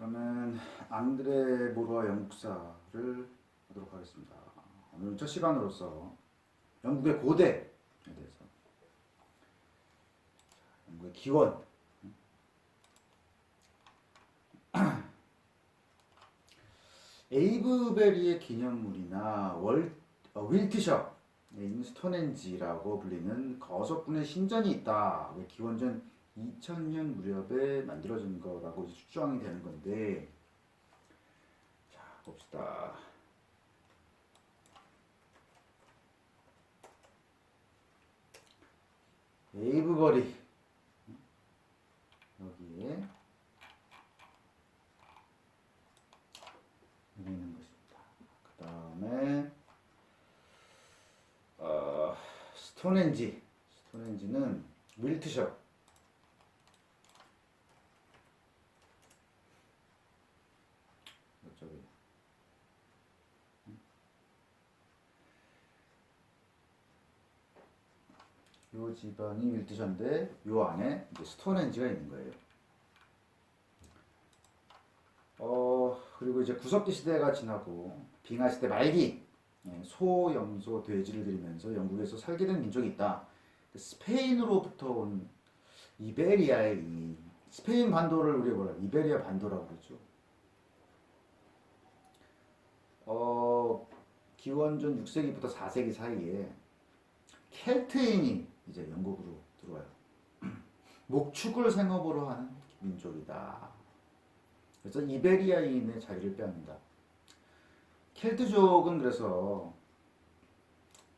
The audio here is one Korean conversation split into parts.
그러면 앙드레 모루아 영국사를 하도록 하겠습니다. 오늘 첫 시간으로서 영국의 고대에 대해서 영국의 기원 에이브베리의 기념물이나 월, 어, 윌트셔에 있는 스톤헨지라고 불리는 거석군의 신전이 있다. 왜 기원전 2000년 무렵에 만들어진 거라고 추정이 되는 건데 자 봅시다. 에이브버리 여기에 여기 있는 것입니다. 그 다음에 어, 스톤헨지 스톤헨지는 윌트셔 이쪽에 요 지방이 윌트셔인데 요 안에 이제 스톤헨지가 있는 거예요. 어 그리고 이제 구석기 시대가 지나고 빙하 시대 말기 예, 소, 염소, 돼지를 들이면서 영국에서 살게 된 민족이 있다. 스페인으로부터 온 이베리아의 이 스페인 반도를 우리가 뭐라 이베리아 반도라고 그러죠. 어 기원전 6세기부터 4세기 사이에 켈트인이 이제 영국으로 들어와요. 목축을 생업으로 하는 민족이다. 그래서 이베리아인의 자리를 빼앗는다. 켈트족은 그래서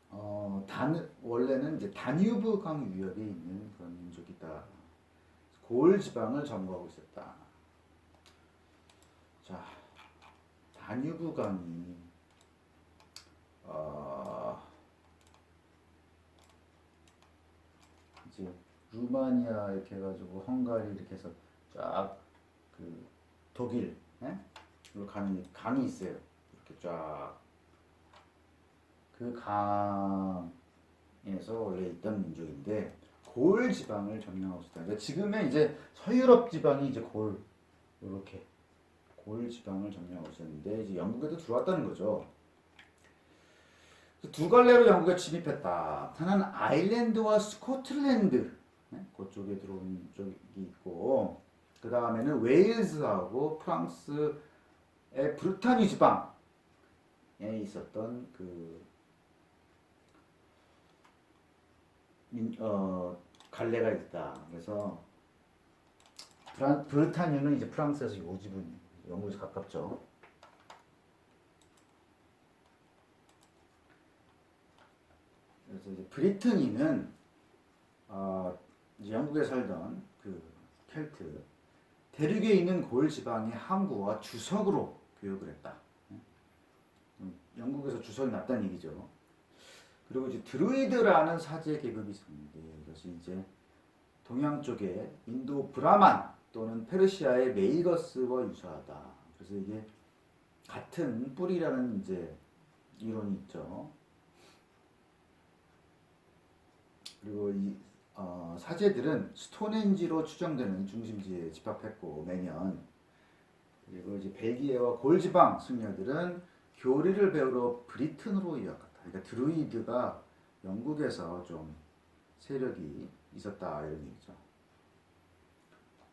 어, 단, 원래는 이제 다뉴브 강 유역에 있는 그런 민족이다. 고을 지방을 점거하고 있었다. 자, 다뉴브 강이 어, 이제 루마니아 이렇게 해가지고 헝가리 이렇게 해서 쫙 그 독일, 예? 로 가는 이 강이 있어요. 이렇게 쫙. 그 강에서 원래 있던 민족인데 고을 지방을 점령하고 있다. 그러니까 지금의 이제 서유럽 지방이 이제 고을 이렇게 고을 지방을 점령하고 있었는데 이제 영국에도 들어왔다는 거죠. 그두 갈래로 영국에 침입했다. 하나는 아일랜드와 스코틀랜드 네? 그쪽에 들어온 쪽이 있고 그 다음에는 웨일즈하고 프랑스의 브르타뉴 지방에 있었던 그 민, 어, 갈래가 있다. 그래서 브란, 브르타뉴는 이제 프랑스에서 요 지분 영국에서 가깝죠. 그래서 이제 브리트니는 어, 이제 영국에 살던 그 켈트 대륙에 있는 고을 지방의 항구와 주석으로 교육을 했다. 음, 영국에서 주석이 났다는 얘기죠. 그리고 이제 드루이드라는 사제 계급이 있었는데 이것이 이제 동양 쪽에 인도 브라만 또는 페르시아의 메이거스와 유사하다. 그래서 이게 같은 뿌리라는 이제 이론이 있죠. 그리고 이 어, 사제들은 스톤헨지로 추정되는 중심지에 집합했고 매년 그리고 이제 벨기에와 골지방 승려들은 교리를 배우러 브리튼으로 이어갔다. 그러니까 드루이드가 영국에서 좀 세력이 있었다 이런 얘기죠.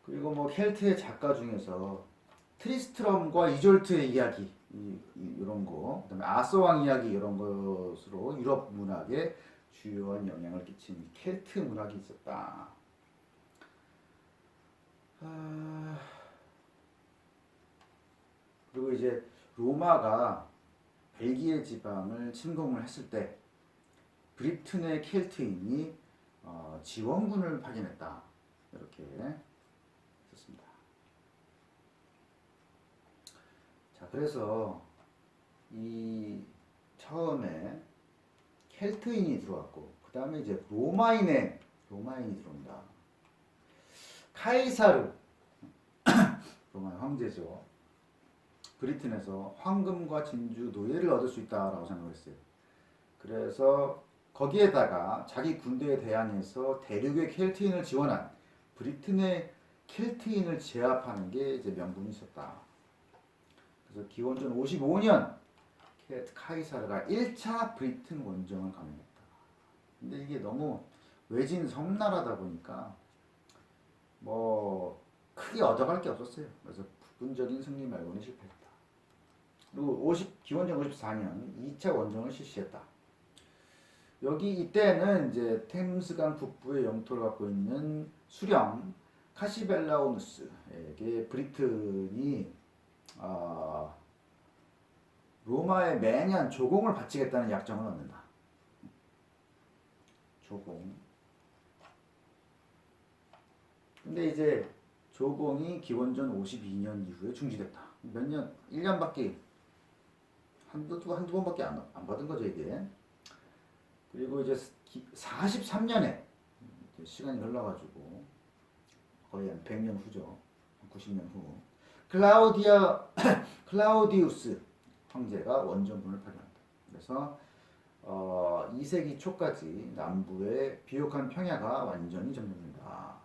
그리고 뭐 켈트의 작가 중에서 트리스트럼과 이졸트의 이야기 이, 이, 이런 거, 그다음에 아서왕 이야기 이런 것으로 유럽 문학에 주요한 영향을 끼친 켈트 문학이 있었다. 아, 그리고 이제 로마가 벨기에 지방을 침공을 했을 때 브리튼의 켈트인이 어, 지원군을 파견했다. 이렇게 썼습니다. 자, 그래서 이 처음에 켈트인이 들어왔고 그 다음에 이제 로마인의 로마인이 들어온다. 카이사르 로마 황제죠. 브리튼에서 황금과 진주 노예를 얻을 수 있다라고 생각했어요. 그래서 거기에다가 자기 군대에 대항해서 대륙의 켈트인을 지원한 브리튼의 켈트인을 제압하는 게 이제 명분이 있었다. 그래서 기원전 55년 카이사르가 1차 브리튼 원정을 감행했다. 근데 이게 너무 외진 섬나라다 보니까 뭐 크게 얻어갈 게 없었어요. 그래서 부분적인 승리 말고는 실패했다. 그리고 50 기원전 54년 2차 원정을 실시했다. 여기 이때는 이제 템스강 북부의 영토를 갖고 있는 수령 카시벨라오누스에게 브리튼이 아, 로마에 매년 조공을 바치겠다는 약정을 얻는다. 조공. 근데 이제 조공이 기원전 52년 이후에 중지됐다. 몇 년, 1년밖에 한두 한두 번밖에 안, 안 받은 거죠 이게. 그리고 이제 43년에 시간이 흘러가지고 거의 한 100년 후죠. 90년 후. 클라우디아 클라우디우스 황제가 원정군을 파견한다. 그래서 어, 2세기 초까지 남부의 비옥한 평야가 완전히 점령된다.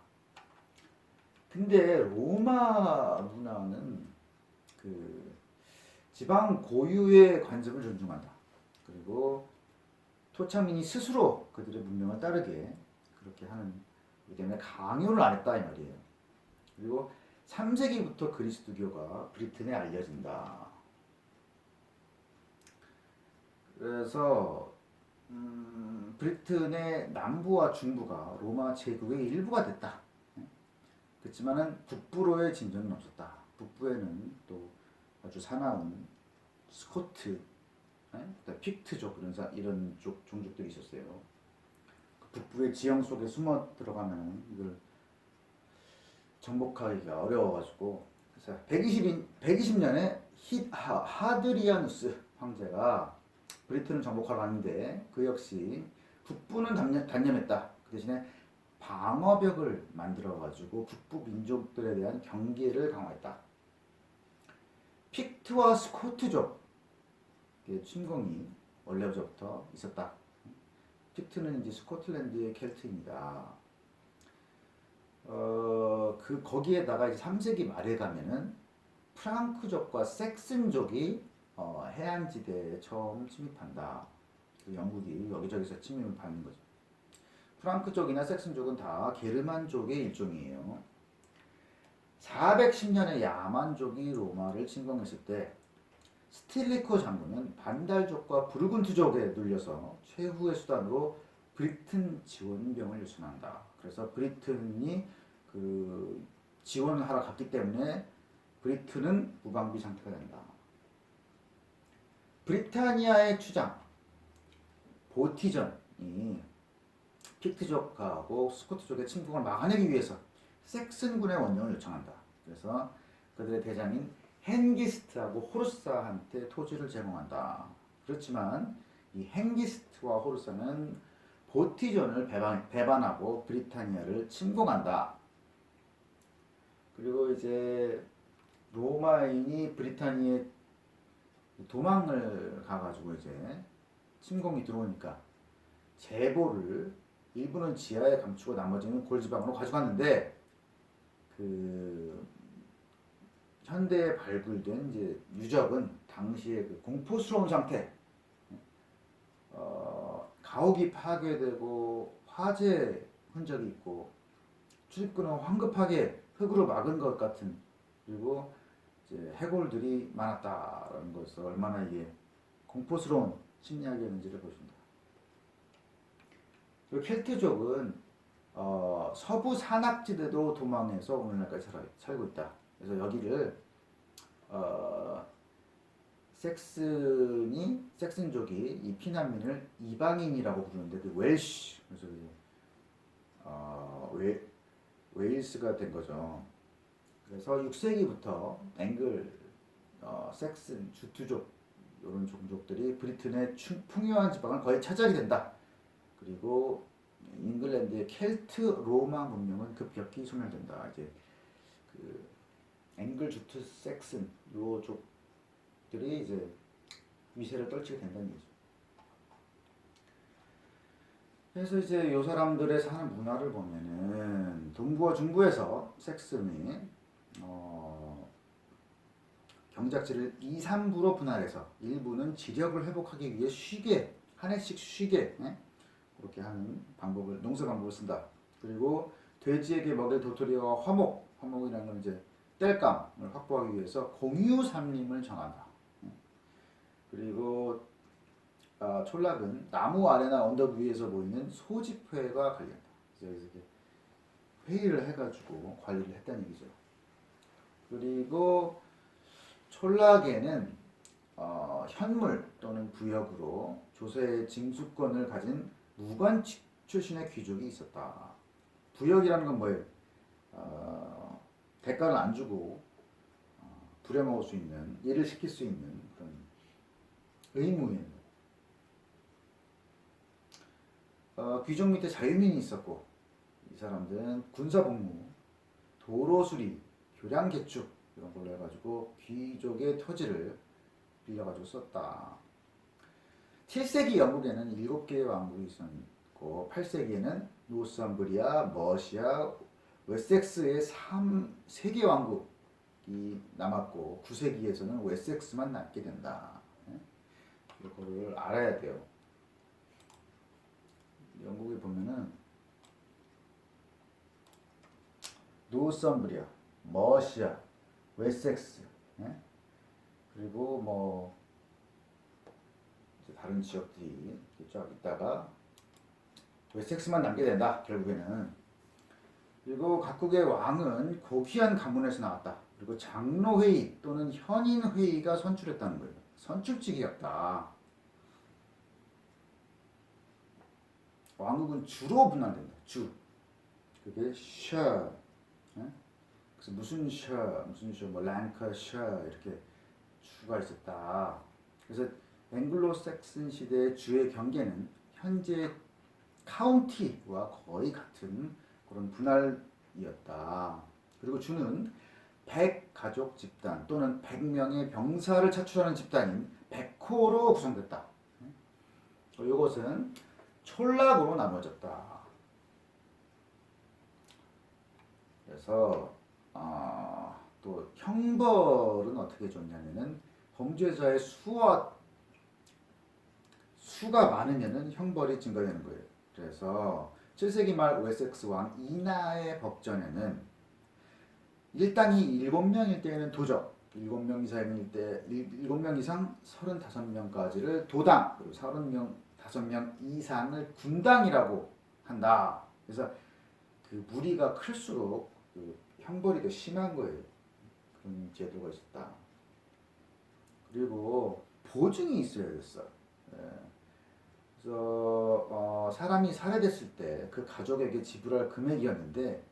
근데 로마 문화는 그 지방 고유의 관습을 존중한다. 그리고 토착민이 스스로 그들의 문명을 따르게 그렇게 하는 이 때문에 강요를 안 했다 이 말이에요. 그리고 3세기부터 그리스도교가 브리튼에 알려진다. 그래서 음, 브리튼의 남부와 중부가 로마 제국의 일부가 됐다. 그렇지만은 북부로의 진전은 없었다. 북부에는 또 아주 사나운 스코트, 예? 픽트족 이런 사, 이런 쪽 종족들이 있었어요. 그 북부의 지형 속에 숨어 들어가면 이걸 정복하기가 어려워가지고 그래서 120인 120년에 히, 하, 하드리아누스 황제가 브리튼을 정복하러 갔는데 그 역시 북부는 단념, 단념 했다. 그 대신에 방어벽을 만들어가지고 북부 민족들에 대한 경계를 강화했다. 픽트와 스코트족 침공이 원래부터 있었다. 픽트는 이제 스코틀랜드의 켈트입니다. 어, 그 거기에다가 이제 3세기 말에 가면은 프랑크족과 섹슨족이 어, 해안지대에 처음 침입한다. 그 영국이 여기저기서 침입을 받는 거죠. 프랑크족이나 섹슨족은 다 게르만족의 일종이에요. 410년에 야만족이 로마를 침공했을 때 스틸리코 장군은 반달족과 부르군트족에 눌려서 최후의 수단으로 브리튼 지원병을 요청한다. 그래서 브리튼이 그 지원을 하러 갔기 때문에 브리튼은 무방비 상태가 된다. 브리타니아의 추장 보티전이 픽트족하고 스코트족의 침공을 막아내기 위해서 섹슨군의 원정을 요청한다. 그래서 그들의 대장인 헨기스트하고 호르사한테 토지를 제공한다. 그렇지만 이 헨기스트와 호르사는 보티전을 배반, 배반하고 브리타니아를 침공한다. 그리고 이제 로마인이 브리타니아에 도망을 가가지고 이제 침공이 들어오니까 제보를 일부는 지하에 감추고 나머지는 골지방으로 가져갔는데 그 현대에 발굴된 이제 유적은 당시의 그 공포스러운 상태, 어, 가옥이 파괴되고 화재 흔적이 있고 출입구는 황급하게 흙으로 막은 것 같은 그리고 해골들이 많았다라는 것을 얼마나 이게 공포스러운 심리학이었는지를 보십니다. 켈트족은 어, 서부 산악지대도 도망해서 오늘날까지 살, 살고 있다. 그래서 여기를 어, 섹슨이 섹슨족이 이 피난민을 이방인이라고 부르는데 그 웰시 그래서 이제 어, 웨, 웨일스가 된 거죠. 그래서 6세기부터 앵글, 어, 섹슨, 주투족 이런 종족들이 브리튼의 충, 풍요한 지방을 거의 차지하게 된다. 그리고 잉글랜드의 켈트 로마 문명은 급격히 소멸된다. 이제 그 앵글 주트 섹슨 요 족들이 이제 위세를 떨치게 된다는 얘기죠. 그래서 이제 요 사람들의 사는 문화를 보면은 동부와 중부에서 및 어, 경작지를 2, 3부로 분할해서 일부는 지력을 회복하기 위해 쉬게 한 해씩 쉬게 예? 그렇게 하는 방법을 농사 방법을 쓴다. 그리고 돼지에게 먹일 도토리와 화목, 화목이라는 건 이제 땔감을 확보하기 위해서 공유 삼림을 정한다. 예. 그리고 아, 촌락은 나무 아래나 언덕 위에서 보이는 소집회가 관련다. 그래서 이렇게 회의를 해가지고 관리를 했다는 얘기죠. 그리고 촌락에는 어, 현물 또는 부역으로 조세의 징수권을 가진 무관 치- 출신의 귀족이 있었다. 부역이라는 건 뭐예요? 어, 대가를 안 주고 어, 부려먹을 수 있는 일을 시킬 수 있는 그런 의무인 어, 귀족 밑에 자유민이 있었고 이 사람들은 군사복무, 도로 수리, 교량 개축 이런 걸로 해가지고 귀족의 토지를 빌려가지고 썼다. 7세기 영국에는 7개의 왕국이 있었고 8세기에는 노스엄브리아, 머시아, 웨섹스의 3, 3개 왕국이 남았고 9세기에서는 웨섹스만 남게 된다. 예? 이거를 알아야 돼요. 영국에 보면은 노썸브리아, 머시아, 웨섹스, 예? 그리고 뭐 다른 지역들이 쫙 있다가 웨섹스만 남게 된다 결국에는 그리고 각국의 왕은 고귀한 가문에서 나왔다 그리고 장로회의 또는 현인회의가 선출했다는 거예요 선출직이었다 왕국은 주로 분할된다. 주. 그게 셔. 예? 그래서 무슨 셔, 무슨 셔, 뭐 랭커 셔 이렇게 주가 있었다. 그래서 앵글로색슨 시대의 주의 경계는 현재 카운티와 거의 같은 그런 분할이었다. 그리고 주는 100 가족 집단 또는 100명의 병사를 차출하는 집단인 백호로 구성됐다. 이것은 촌락으로 나눠졌다. 그래서 아, 또 형벌은 어떻게 줬냐면은 범죄자의 수와 수가 많으면은 형벌이 증가되는 거예요. 그래서 7세기 말 웨섹스 왕 이나의 법전에는 일당이 7명일 때에는 도적, 7명 이상일 때 7명 이상 35명까지를 도당, 그리고 30명 5명 이상을 군당이라고 한다. 그래서 그 무리가 클수록 그 형벌이 더 심한 거예요. 그런 제도가 있었다. 그리고 보증이 있어야 됐어. 예. 그래서 어, 사람이 살해됐을 때 그 가족에게 지불할 금액이었는데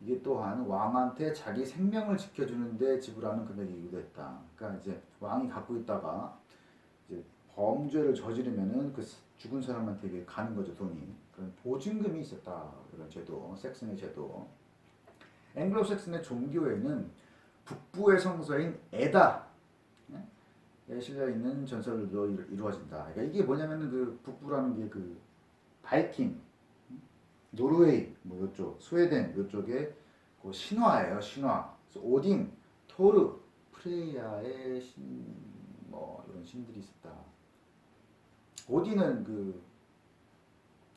이게 또한 왕한테 자기 생명을 지켜주는데 지불하는 금액이기도 했다. 그러니까 이제 왕이 갖고 있다가 이제 범죄를 저지르면은 그 죽은 사람한테 가는 거죠 돈이. 그런 보증금이 있었다. 이런 제도, 섹슨의 제도. 앵글로색슨의 종교에는 북부의 성서인 에다 에 실려 있는 이루- 이루어진다. 그러니까 이게 뭐냐면은 그 북부라는 게 그 바이킹, 노르웨이 뭐 이쪽, 스웨덴 이쪽에 그 신화예요. 신화. 오딘, 토르, 프레이야의 신, 뭐 이런 신들이 있었다. 오딘은 그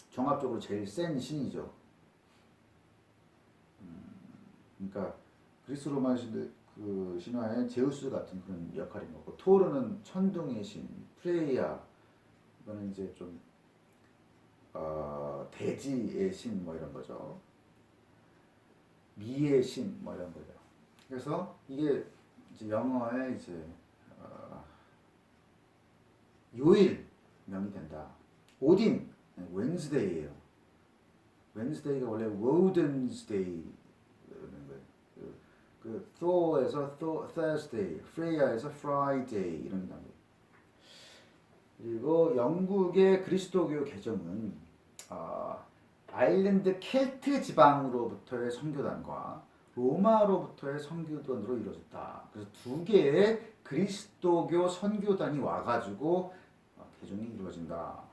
종합적으로 제일 센 신이죠. 그러니까 그리스 로마 신- 그 신화의 제우스 같은 그런 역할인 거고 토르는 천둥의 신, 프레이야 이거는 이제 좀 어, 대지의 신 뭐 이런 거죠. 미의 신 뭐 이런 거죠. 그래서 이게 이제 영어에 이제 어, 요일 명이 된다. 오딘 웬스데이예요. 웬스데이가 원래 워든스데이. 그, 그 Thor에서 Thor, Thursday, Freya에서 Friday 이런 게 나와요. 그리고 영국의 그리스도교 개정은 아, 아일랜드 켈트 지방으로부터의 선교단과 로마로부터의 선교단으로 이루어졌다. 그래서 두 개의 그리스도교 선교단이 와가지고 어, 개종이 이루어진다.